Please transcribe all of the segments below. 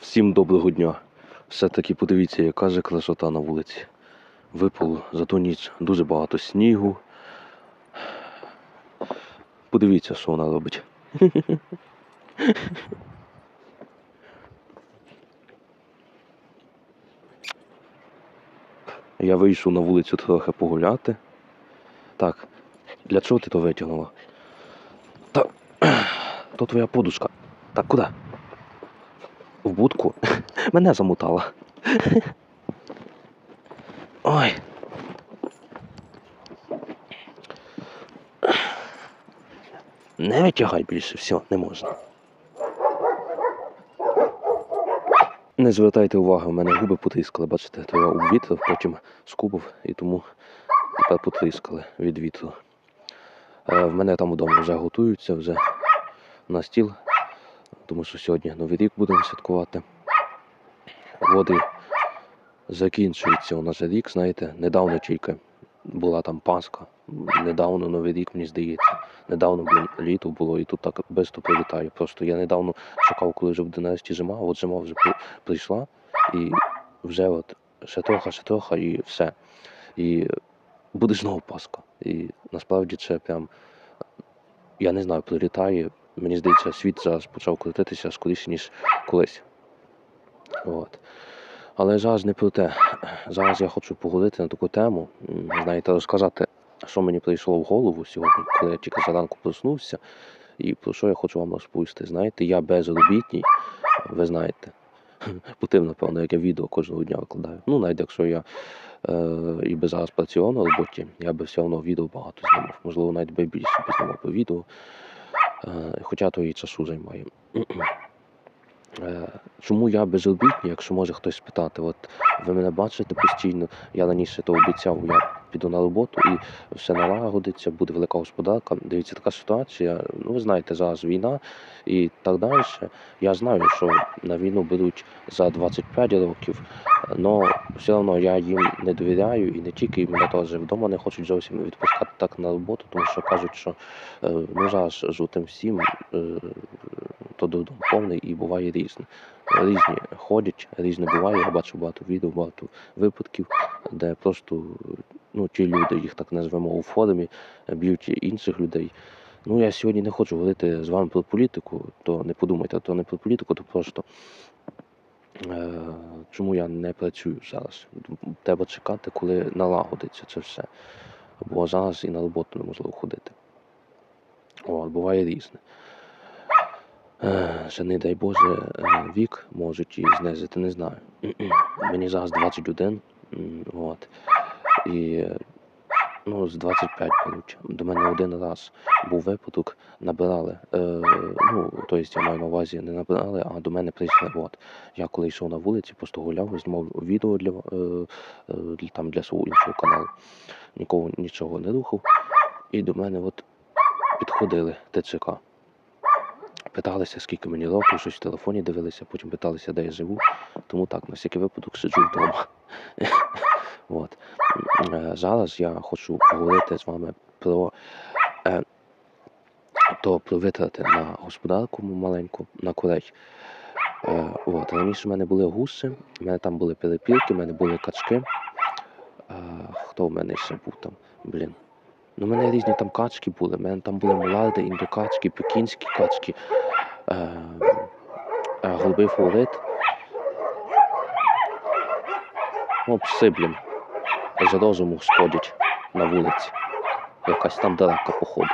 Всім доброго дня. Все-таки подивіться, яка же красота на вулиці. Випало за ту ніч дуже багато снігу. Подивіться, що вона робить. Я вийшов на вулицю трохи погуляти. Так, для чого ти то витягнула? Та то твоя подушка. Так, куди? В будку? Мене замутала. Ой. Не витягай більше, все, не можна. Не звертайте уваги, у мене губи потріскали, бачите, то я увітрив, потім скубав і тому тепер потріскали від вітру. Е, в мене там вдома вже готуються, вже на стіл, тому що сьогодні Новий рік будемо святкувати. Води закінчується у нас рік, знаєте, недавно тільки була там Пасха, недавно Новий рік, мені здається. Недавно блін, літо було і тут так швидко прилітає. Просто я недавно чекав, коли вже буде нарешті зима, от зима вже прийшла і вже от ще трохи, ще трохи і все. І буде знову Пасха. І насправді це прям, я не знаю, прилітає. Мені здається, світ зараз почав крутитися скоріше, ніж колись. От. Але зараз не про те. Зараз я хочу поговорити на таку тему, знаєте, розказати, що мені прийшло в голову сьогодні, коли я тільки зранку проснувся, і про що я хочу вам розповісти. Знаєте, я безробітній, ви знаєте. По тим, напевно, як я відео кожного дня викладаю. Ну, навіть якщо я е, і би зараз працював на роботі, я би все одно відео багато знімав. Можливо, навіть би більше знімав по відео. Е, хоча то і часу займає. Е, Чому я безробітний, якщо може хтось спитати, от ви мене бачите постійно, я раніше то обіцяв, я піду на роботу і все налагодиться, буде велика господарка. Дивіться, така ситуація. Ну, ви знаєте, зараз війна і так далі. Я знаю, що на війну беруть за 25 років, але все одно я їм не довіряю і не тільки і мене теж вдома не хочуть зовсім відпускати так на роботу, тому що кажуть, що е, ну зараз жутим всім. е, то додому повний і буває різне. Різні ходять, різне буває. Я бачу багато відео, багато випадків, де просто ну, ті люди, їх так назвемо у форумі, б'ють інших людей. Ну, я сьогодні не хочу говорити з вами про політику, то не подумайте, то не про політику, то просто е, чому я не працюю зараз. Треба чекати, коли налагодиться це все. Бо зараз і на роботу неможливо ходити. От, буває різне. Е, Ще не дай Боже, е, вік можуть і знизити, не знаю. Мені зараз 21, м, от. І ну, з 25 беруть. До мене один раз був випадок, набирали. Е, ну, тобто я маю на увазі, не набирали, а до мене прийшли. От. Я коли йшов на вулиці, просто гуляв, знімав відео для, е, е, там, для свого іншого каналу. Нікого нічого не рухав. І до мене от підходили ТЦК питалися, скільки мені років, щось в телефоні дивилися, потім питалися, де я живу. Тому так, на всякий випадок сиджу вдома. От. Е, Зараз я хочу поговорити з вами про е, то про витрати на господарку маленьку, на курей. Е, от. Раніше в мене були гуси, в мене там були перепілки, в мене були качки. Е, хто в мене ще був там? Блін. Ну, в мене різні там качки були. У мене там були муларди, індокачки, пекінські качки, е, е, голубий фаворит. Ну, пси, блін. За розуму сходять на вулиці. Якась там драка, походу.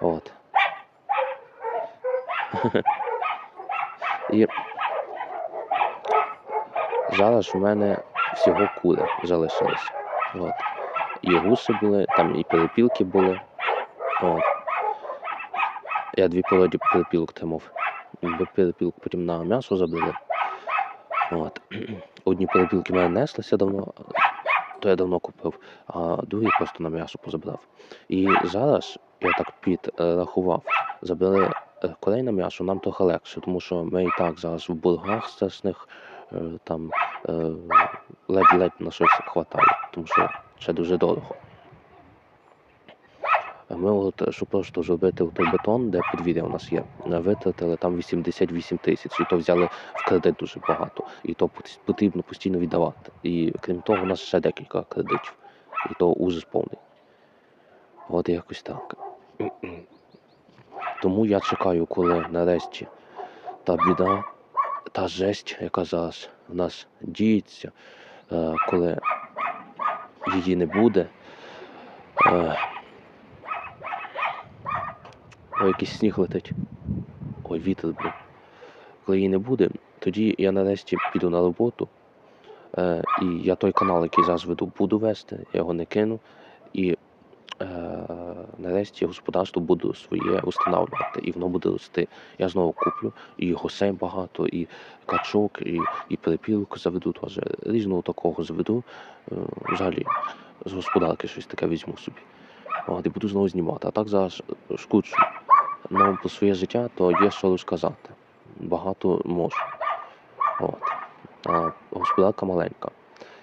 От. І зараз у мене всього кури залишились. От. І гуси були, там і перепілки були. От. Я дві породі перепілок тримав. Бо перепілок потім на м'ясо забили. От. Одні перепілки в мене неслися давно, то я давно купив, а другі просто на м'ясо позабрав. І зараз я так підрахував, забили корей на м'ясо нам трохи легше, тому що ми і так зараз в бургах страшних, е, там е, ледь-ледь на щось хватає, тому що це дуже дорого. Ми, от, щоб просто зробити той бетон, де подвір'я у нас є, е, витратили там 88 тисяч, і то взяли в кредит дуже багато. І то потрібно постійно віддавати. І крім того, у нас ще декілька кредитів. І то ужас повний. От якось так. Тому я чекаю, коли нарешті та біда, та жесть, яка зараз в нас діється, е, коли її не буде. Ой, якийсь сніг летить. Ой, вітер, блін. Коли її не буде, тоді я нарешті піду на роботу. Е, і я той канал, який зараз веду, буду вести, я його не кину. І е, нарешті господарство буду своє встановлювати, і воно буде рости. Я знову куплю і гусей багато, і качок, і, і перепілку заведу теж. Різного такого заведу. Е, взагалі з господарки щось таке візьму собі. От, і буду знову знімати. А так зараз скучу. Ну, про своє життя, то є що розказати. Багато можу. От. А господарка маленька.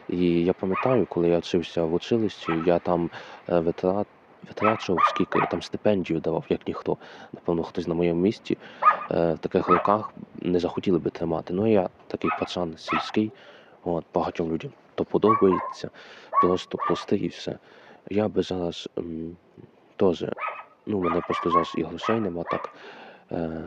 І я пам'ятаю, коли я вчився в училищі, я там е, витрат, витрачував скільки я там стипендію давав, як ніхто. Напевно, хтось на моєму місці е, в таких роках не захотіли би тримати. Ну я такий пацан сільський, от, багатьом людям то подобається, просто простий і все. Я би зараз теж, ну, мене просто зараз і грошей нема так. Е,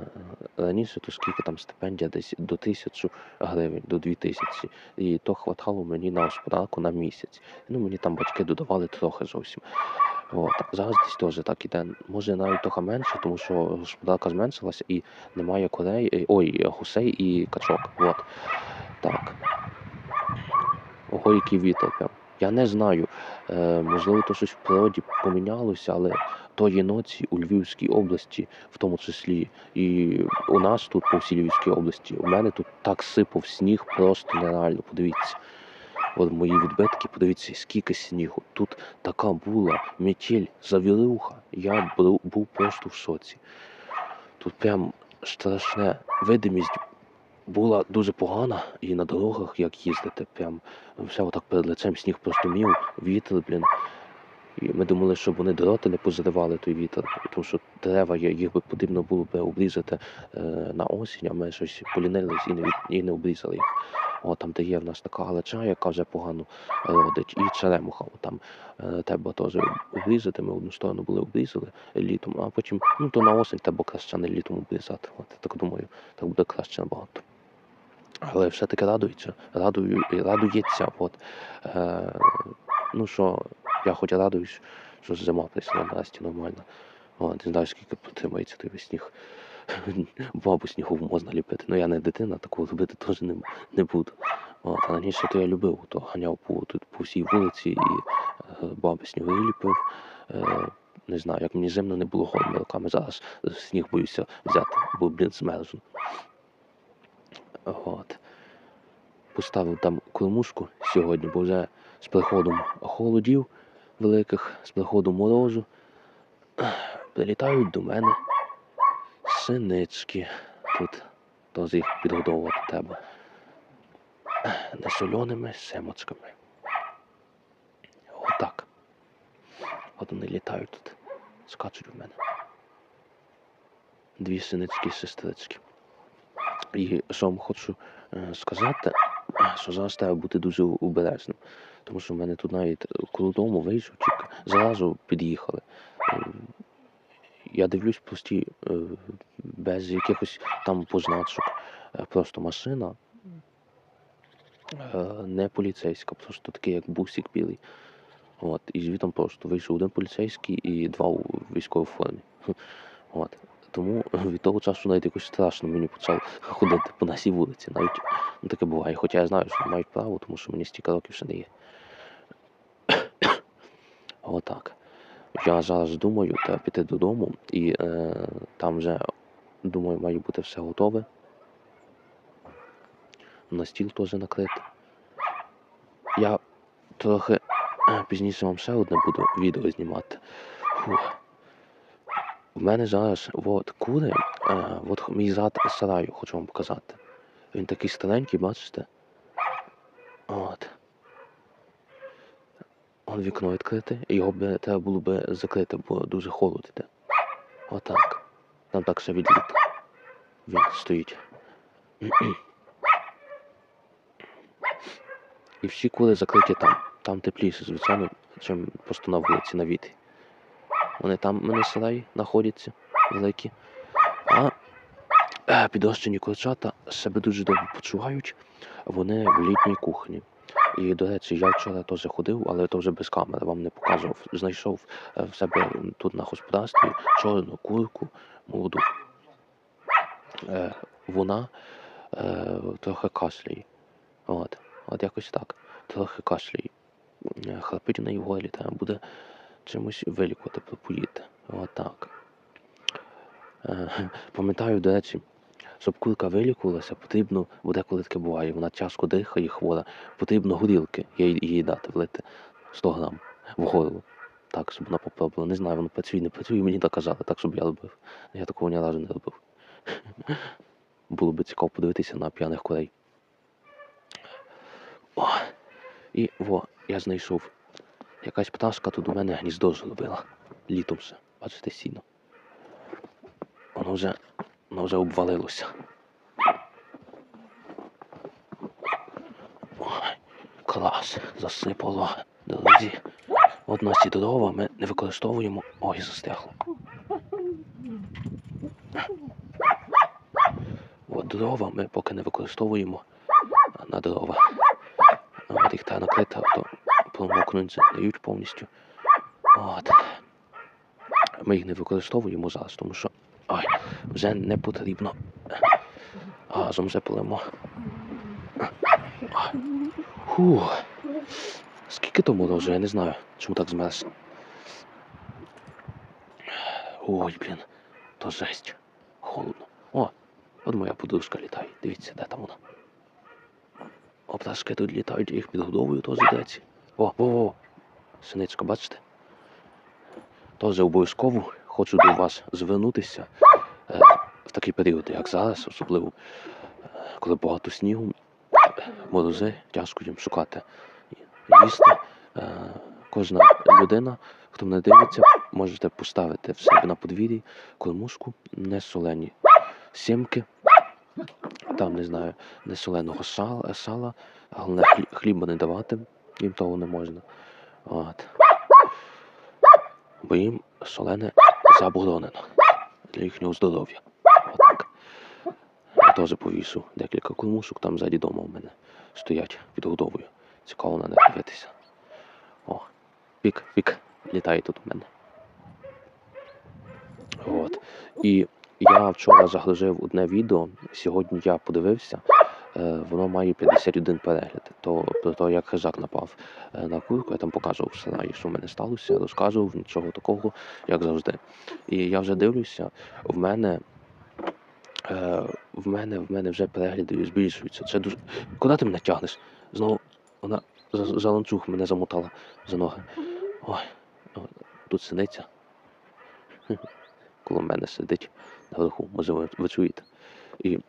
раніше то скільки там стипендія десь до тисячу гривень, до дві тисячі. І то хватало мені на господарку на місяць. Ну, мені там батьки додавали трохи зовсім. От. Зараз десь теж так іде. Може навіть трохи менше, тому що господарка зменшилася і немає корей, е, ой, гусей і качок. От. Так. Ого, який вітер. Я не знаю. Е, можливо, то щось в природі помінялося, але тої ночі у Львівській області, в тому числі, і у нас тут по всій Львівській області, у мене тут так сипав сніг, просто нереально. Подивіться. От мої відбитки, подивіться, скільки снігу. Тут така була метель, завірюха. Я був, просто в шоці. Тут прям страшне. Видимість була дуже погана, і на дорогах, як їздити, прям все отак перед лицем сніг просто мів, вітер, блін. І ми думали, щоб вони дороти не позривали той вітер, тому що дерева їх би потрібно було би обрізати е, на осінь, а ми щось полінились і не, і не обрізали їх. О, там, де є в нас така галича, яка вже погано родить, і черемуха. От Там е, треба теж обрізати. Ми одну сторону були обрізали літом, а потім, ну то на осінь треба краще не літом обрізати. От, так думаю, так буде краще набагато. Але все-таки радується, радую, радується. От, е, ну що, я хоч радуюсь, що зима прийшла нарешті нормально. От, не знаю, скільки протримається той сніг. Бабу снігову можна ліпити. Ну я не дитина, такого робити теж не, не буду. От, а раніше то я любив, то ганяв по, тут, по всій вулиці і е, баби снігові ліпив. Е, не знаю, як мені зимно не було голими руками. Зараз сніг боюся взяти, бо, блін, змерзну. От. Поставив там кормушку сьогодні, бо вже з приходом холодів великих, з приходом морозу прилітають до мене синички. Тут теж їх підгодовувати треба. Несольоними семочками. Отак. От вони літають тут, скачуть в мене. Дві синички сестрички. І що вам хочу е, сказати, що зараз треба бути дуже обережним. Тому що в мене тут навіть коло дому вийшов, тільки зразу під'їхали. Е, Я дивлюсь прості, е, без якихось там позначок. Е, Просто машина е, не поліцейська, просто такий як бусик білий. От, і звітом просто вийшов один поліцейський і два у військовій формі. От. Тому від того часу навіть якось страшно мені почав ходити по нашій вулиці. Навіть ну, таке буває. Хоча я знаю, що мають право, тому що мені стільки років ще не є. Отак. Я зараз думаю, треба піти додому і е, там вже, думаю, має бути все готове. На стіл теж накрити. Я трохи е, пізніше вам ще одне буду відео знімати. Фух. В мене зараз от, кури, е, от мій зад сараю, хочу вам показати. Він такий старенький, бачите? От. Он вікно відкрите, його би треба було би закрити, бо дуже холод іде. Отак. Там так ще відліт. Він стоїть. І всі кули закриті там. Там тепліше, звичайно, чим просто на вулиці, на. Вони там мене селеї знаходяться великі. А е, підрощені курчата себе дуже добре почувають. Вони в літній кухні. І, до речі, я вчора теж ходив, але то вже без камери вам не показував. Знайшов е, в себе тут на господарстві чорну курку молоду. Е, вона трохи кашляє. От, от якось так. Трохи кашляє. Храпить у неї в горлі, треба буде чимось вилікувати, пропоїти. От так. Е, пам'ятаю, до речі, щоб курка вилікувалася, потрібно, бо деколи таке буває, вона тяжко дихає, хвора, потрібно горілки їй, їй дати, влити 100 грам в горло. Так, щоб вона попробувала. Не знаю, воно працює, не працює, мені так казали, так, щоб я робив. Я такого ні разу не робив. Було би цікаво подивитися на п'яних курей. О, і во, я знайшов. Якась пташка тут у мене гніздо зробила. Літом ще. Бачите, сіно. Воно вже, воно вже обвалилося. Ой, клас, засипало. Друзі. Нас ці дрова ми не використовуємо. Ой, застрягло. От дрова ми поки не використовуємо на дрова. От їх треба накрити, а то промокнуть дають повністю. От. Ми їх не використовуємо зараз, тому що ой, вже не потрібно. Газом вже полимо. Фу. Скільки то морозу, я не знаю, чому так змерз. Ой, блін, то жесть. Холодно. О, от моя подружка літає. Дивіться, де там вона. О, тут літають, їх підгодовую теж деці. О, о, о, синичка, бачите? Теж обов'язково хочу до вас звернутися е, в такий період, як зараз, особливо, е, коли багато снігу, морози, тяжко їм шукати їсти. Е, кожна людина, хто мене дивиться, можете поставити в себе на подвір'ї кормушку, не солені сімки, там, не знаю, не соленого сала, сала головне хліба не давати, їм того не можна. От. Бо їм солене заборонено для їхнього здоров'я. Отак. Я теж повішу декілька кормушок, там ззаді дома у мене стоять під годовою. Цікаво на них дивитися. О, пік, пік, літає тут у мене. От. І я вчора загрузив одне відео, сьогодні я подивився, воно має 51 перегляд. То про те, як хижак напав е, на курку, я там показував в що в мене сталося, розказував нічого такого, як завжди. І я вже дивлюся, в мене. Е, в мене в мене вже перегляди збільшуються. Це дуже. Куди ти мене тягнеш? Знову вона за, за ланцюг мене замотала за ноги. Ой, о, тут. Хм, Коло мене сидить наверху, може ви, ви чуєте. І е,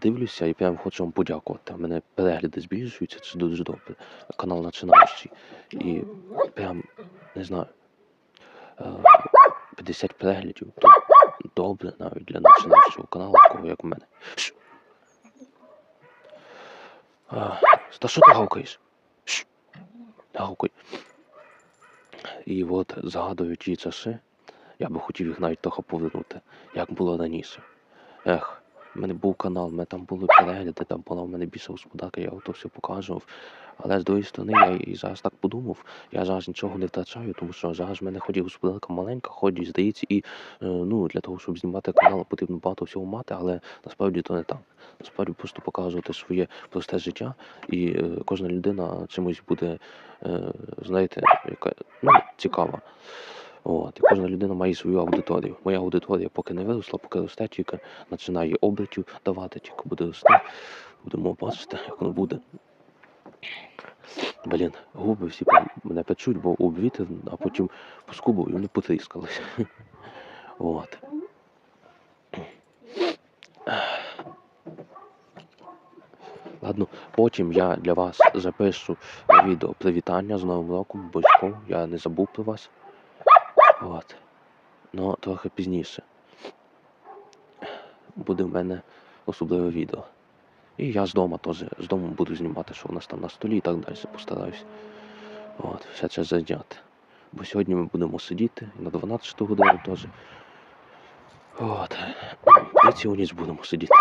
дивлюся і прям хочу вам подякувати. У мене перегляди збільшуються, це дуже добре. Канал починаючий. І прям не знаю. Е, 50 переглядів. То добре навіть для починаючого каналу, такого як у мене. Ш. Та що ти гавкаєш? Ш. Гавкай. І от згадую ті часи, я би хотів їх навіть трохи повернути, як було раніше. Ех, в мене був канал, мене там були перегляди, там була в мене більше господарка, я ото все показував. Але з другої сторони, я і зараз так подумав, я зараз нічого не втрачаю, тому що зараз в мене ході господарка маленька, ході, здається, і е, ну, для того, щоб знімати канал, потрібно багато всього мати, але насправді то не так. Насправді просто показувати своє просте життя, і е, кожна людина чимось буде, е, знаєте, яка ну, цікава. От, і кожна людина має свою аудиторію. Моя аудиторія поки не виросла, поки росте, тільки починає обличчю давати, тільки буде рости. Будемо бачити, як воно буде. Блін, губи всі мене печуть, бо обвітер, а потім поскубав і вони потріскалися. От. Ладно, потім я для вас запишу відео привітання з Новим роком, обов'язково. Я не забув про вас. От. Ну, трохи пізніше. Буде в мене особливе відео. І я з дому теж, з дому буду знімати, що у нас там на столі і так далі постараюсь. От, все це зайняти. Бо сьогодні ми будемо сидіти на 12 годину теж. От. І цілу ніч будемо сидіти,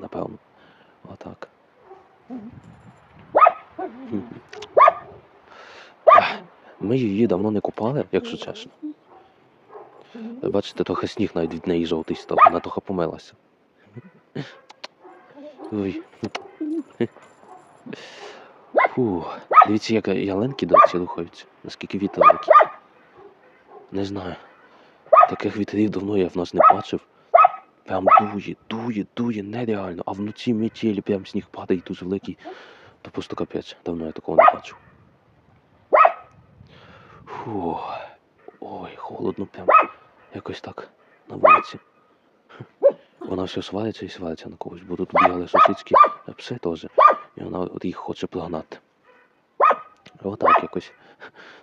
напевно. Отак. Ми її давно не купали, якщо чесно. Бачите, трохи сніг навіть від неї жовтий став, вона трохи помилася. Ой. Фу. Дивіться, як ялинки до речі, рухаються. Наскільки вітер великий. Не знаю. Таких вітрів давно я в нас не бачив. Прям дує, дує, дує, нереально. А вночі метелі, прям сніг падає дуже великий. То просто капець. Давно я такого не бачив. Фу. Ой, холодно прям. Якось так на вулиці. Вона все свалиться і свалиться на когось, бо тут бігали сусідські пси теж. І вона от їх хоче прогнати. Отак якось.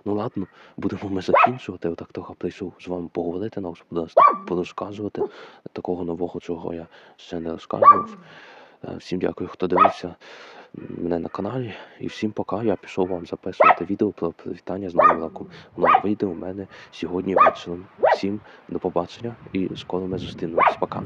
Ну ладно, будемо ми закінчувати. Отак трохи прийшов з вами поговорити, нам порозказувати такого нового, чого я ще не розказував. Е, Всім дякую, хто дивився мене на каналі. І всім пока. Я пішов вам записувати відео про привітання з Новим роком. Воно вийде у мене сьогодні вечором. Всім до побачення і скоро ми зустрінемось. Пока.